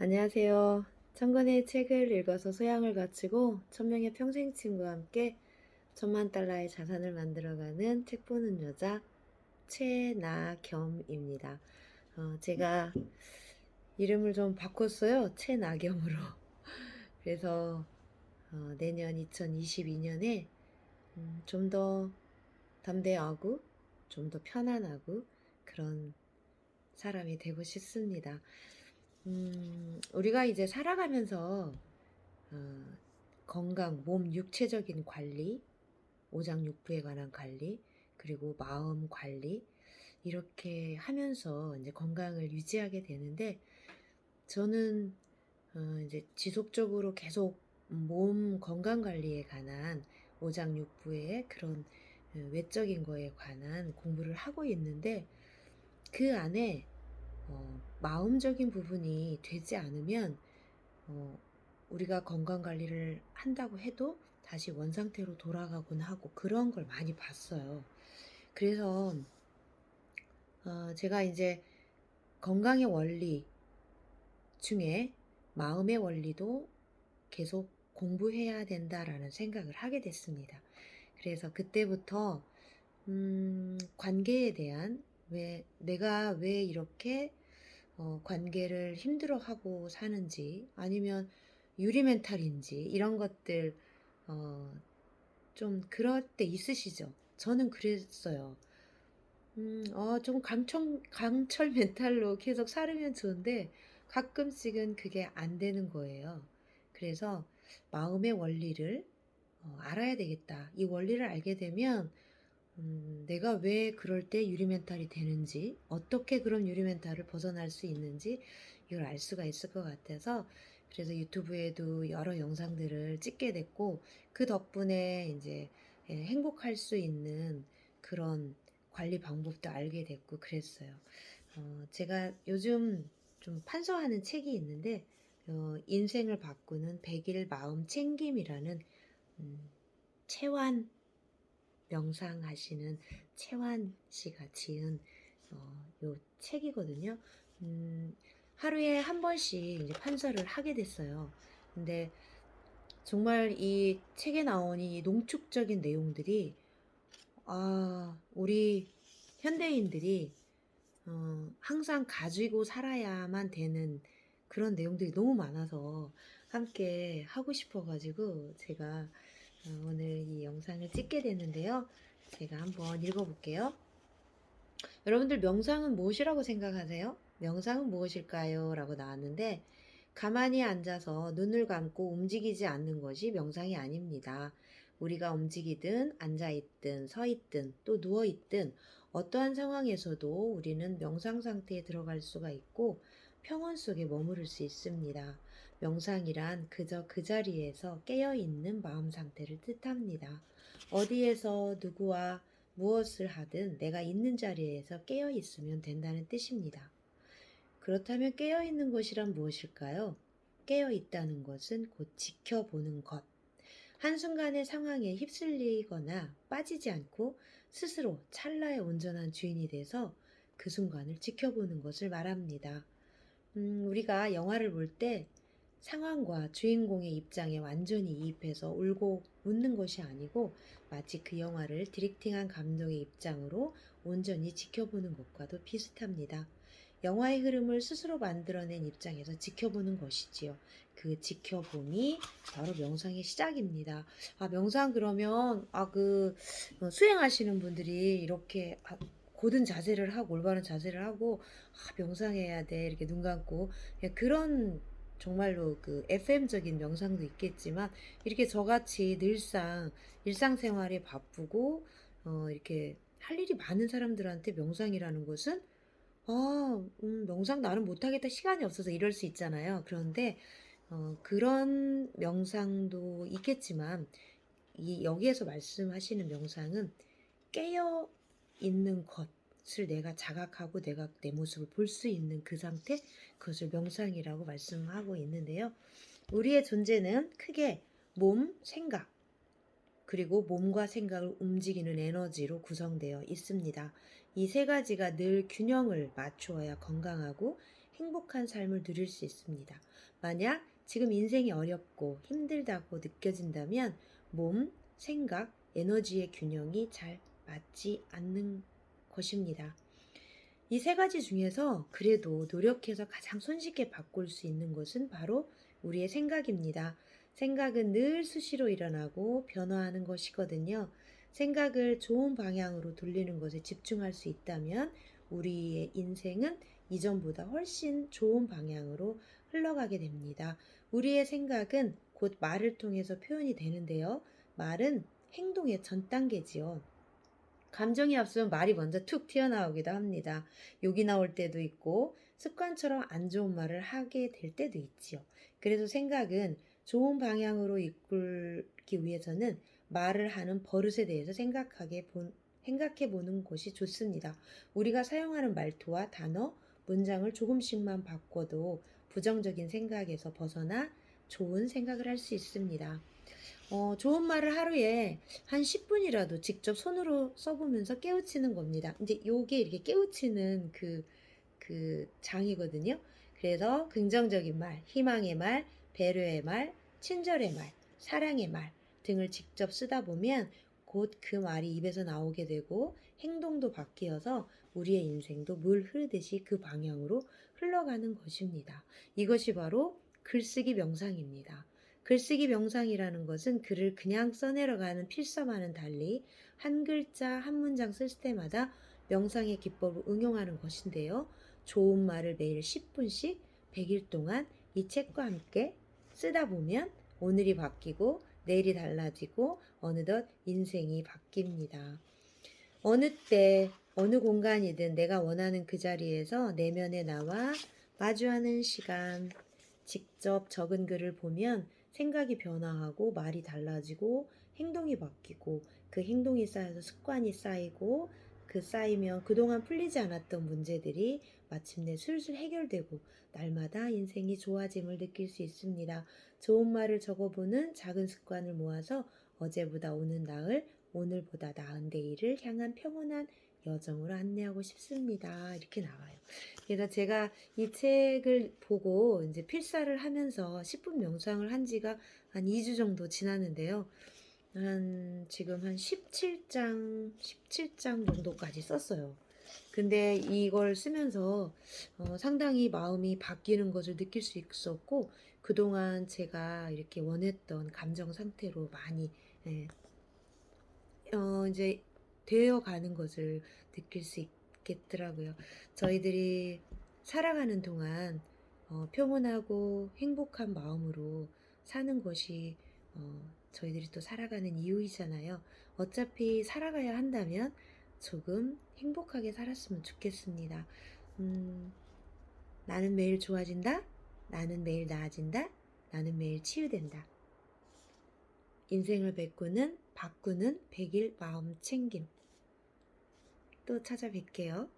안녕하세요. 천권의 책을 읽어서 소양을 갖추고 천명의 평생 친구와 함께 천만 달러의 자산을 만들어가는 책 보는 여자 최나겸입니다. 어, 제가 이름을 좀 바꿨어요. 최나겸으로. 그래서 어, 내년 2022년에 음, 좀더 담대하고 좀 더 편안하고 그런 사람이 되고 싶습니다. 음, 우리가 이제 살아가면서 어, 건강, 몸, 육체적인 관리, 오장육부에 관한 관리, 그리고 마음 관리 이렇게 하면서 이제 건강을 유지하게 되는데 저는 어, 이제 지속적으로 계속 몸 건강 관리에 관한 오장육부의 그런 어, 외적인 거에 관한 공부를 하고 있는데 그 안에 어, 마음적인 부분이 되지 않으면 어, 우리가 건강 관리를 한다고 해도 다시 원 상태로 돌아가곤 하고 그런 걸 많이 봤어요. 그래서 어, 제가 이제 건강의 원리 중에 마음의 원리도 계속 공부해야 된다라는 생각을 하게 됐습니다. 그래서 그때부터 음, 관계에 대한 왜 내가 왜 이렇게 어, 관계를 힘들어하고 사는지 아니면 유리 멘탈인지 이런 것들 어, 좀 그럴 때 있으시죠? 저는 그랬어요. 음, 어, 좀 강철, 강철 멘탈로 계속 살으면 좋은데 가끔씩은 그게 안 되는 거예요. 그래서 마음의 원리를 어, 알아야 되겠다. 이 원리를 알게 되면 음, 내가 왜 그럴 때 유리 멘탈이 되는지, 어떻게 그런 유리 멘탈을 벗어날 수 있는지 이걸 알 수가 있을 것 같아서 그래서 유튜브에도 여러 영상들을 찍게 됐고 그 덕분에 이제 예, 행복할 수 있는 그런 관리 방법도 알게 됐고 그랬어요. 어, 제가 요즘 좀 판서하는 책이 있는데 어, 인생을 바꾸는 백일 마음 챙김이라는 음, 채완 명상하시는 채완 씨가 지은 어, 요 책이거든요. 음, 하루에 한 번씩 이제 판서를 하게 됐어요. 근데 정말 이 책에 나온 이 농축적인 내용들이 아, 우리 현대인들이 어, 항상 가지고 살아야만 되는 그런 내용들이 너무 많아서 함께 하고 싶어가지고 제가 어, 오늘 이 영상을 찍게 됐는데요. 제가 한번 읽어볼게요. 여러분들 명상은 무엇이라고 생각하세요? 명상은 무엇일까요? 라고 나왔는데 가만히 앉아서 눈을 감고 움직이지 않는 것이 명상이 아닙니다. 우리가 움직이든 앉아있든 서있든 또 누워있든 어떠한 상황에서도 우리는 명상 상태에 들어갈 수가 있고 평온 속에 머무를 수 있습니다. 명상이란 그저 그 자리에서 깨어있는 마음 상태를 뜻합니다. 어디에서 누구와 무엇을 하든 내가 있는 자리에서 깨어있으면 된다는 뜻입니다. 그렇다면 깨어있는 것이란 무엇일까요? 깨어있다는 것은 곧 지켜보는 것. 한순간의 상황에 휩쓸리거나 빠지지 않고 스스로 찰나의 온전한 주인이 돼서 그 순간을 지켜보는 것을 말합니다. 음, 우리가 영화를 볼때 상황과 주인공의 입장에 완전히 이입해서 울고 웃는 것이 아니고 마치 그 영화를 디렉팅한 감독의 입장으로 온전히 지켜보는 것과도 비슷합니다. 영화의 흐름을 스스로 만들어낸 입장에서 지켜보는 것이지요. 그 지켜봄이 바로 명상의 시작입니다. 아, 명상 그러면, 아, 그, 어, 수행하시는 분들이 이렇게 아, 고든 자세를 하고, 올바른 자세를 하고, 아, 명상해야 돼. 이렇게 눈 감고. 그냥 그런 정말로 그 FM적인 명상도 있겠지만, 이렇게 저같이 늘상 일상생활에 바쁘고, 어, 이렇게 할 일이 많은 사람들한테 명상이라는 것은 아, 음, 명상 나는 못하겠다. 시간이 없어서 이럴 수 있잖아요. 그런데, 어, 그런 명상도 있겠지만, 이, 여기에서 말씀하시는 명상은 깨어 있는 것 을 내가 자각하고 내가 내 모습을 볼 수 있는 그 상태, 그것을 명상이라고 말씀하고 있는데요. 우리의 존재는 크게 몸, 생각, 그리고 몸과 생각을 움직이는 에너지로 구성되어 있습니다. 이 세 가지가 늘 균형을 맞추어야 건강하고 행복한 삶을 누릴 수 있습니다. 만약 지금 인생이 어렵고 힘들다고 느껴진다면 몸, 생각, 에너지의 균형이 잘 맞지 않는 것입니다. 이 세 가지 중에서 그래도 노력해서 가장 손쉽게 바꿀 수 있는 것은 바로 우리의 생각입니다. 생각은 늘 수시로 일어나고 변화하는 것이거든요. 생각을 좋은 방향으로 돌리는 것에 집중할 수 있다면 우리의 인생은 이전보다 훨씬 좋은 방향으로 흘러가게 됩니다. 우리의 생각은 곧 말을 통해서 표현이 되는데요. 말은 행동의 전 단계지요. 감정이 앞서면 말이 먼저 툭 튀어나오기도 합니다. 욕이 나올 때도 있고 습관처럼 안 좋은 말을 하게 될 때도 있지요. 그래서 생각은 좋은 방향으로 이끌기 위해서는 말을 하는 버릇에 대해서 생각하게 본, 생각해 보는 것이 좋습니다. 우리가 사용하는 말투와 단어, 문장을 조금씩만 바꿔도 부정적인 생각에서 벗어나 좋은 생각을 할 수 있습니다. 어, 좋은 말을 하루에 한 10분이라도 직접 손으로 써보면서 깨우치는 겁니다. 이제 요게 이렇게 깨우치는 그, 그 장이거든요. 그래서 긍정적인 말, 희망의 말, 배려의 말, 친절의 말, 사랑의 말 등을 직접 쓰다 보면 곧 그 말이 입에서 나오게 되고 행동도 바뀌어서 우리의 인생도 물 흐르듯이 그 방향으로 흘러가는 것입니다. 이것이 바로 글쓰기 명상입니다. 글쓰기 명상이라는 것은 글을 그냥 써내려가는 필사와는 달리 한 글자 한 문장 쓸 때마다 명상의 기법을 응용하는 것인데요. 좋은 말을 매일 10분씩 100일 동안 이 책과 함께 쓰다 보면 오늘이 바뀌고 내일이 달라지고 어느덧 인생이 바뀝니다. 어느 때 어느 공간이든 내가 원하는 그 자리에서 내면에 나와 마주하는 시간 직접 적은 글을 보면 생각이 변화하고 말이 달라지고 행동이 바뀌고 그 행동이 쌓여서 습관이 쌓이고 그 쌓이면 그동안 풀리지 않았던 문제들이 마침내 술술 해결되고 날마다 인생이 좋아짐을 느낄 수 있습니다. 좋은 말을 적어보는 작은 습관을 모아서 어제보다 오는 나을, 오늘보다 나은 내일을 향한 평온한 여정으로 안내하고 싶습니다. 이렇게 나와요. 그래서 제가 이 책을 보고 이제 필사를 하면서 10분 명상을 한 지가 한 2주 정도 지났는데요. 한 지금 한 17장 17장 정도까지 썼어요. 근데 이걸 쓰면서 어, 상당히 마음이 바뀌는 것을 느낄 수 있었고 그동안 제가 이렇게 원했던 감정 상태로 많이 예, 어, 이제 되어가는 것을 느낄 수 있겠더라고요. 저희들이 살아가는 동안 어, 평온하고 행복한 마음으로 사는 것이 어, 저희들이 또 살아가는 이유이잖아요. 어차피 살아가야 한다면 조금 행복하게 살았으면 좋겠습니다. 음, 나는 매일 좋아진다. 나는 매일 나아진다. 나는 매일 치유된다. 인생을 바꾸는 바꾸는 100일 마음 챙김. 또 찾아뵐게요.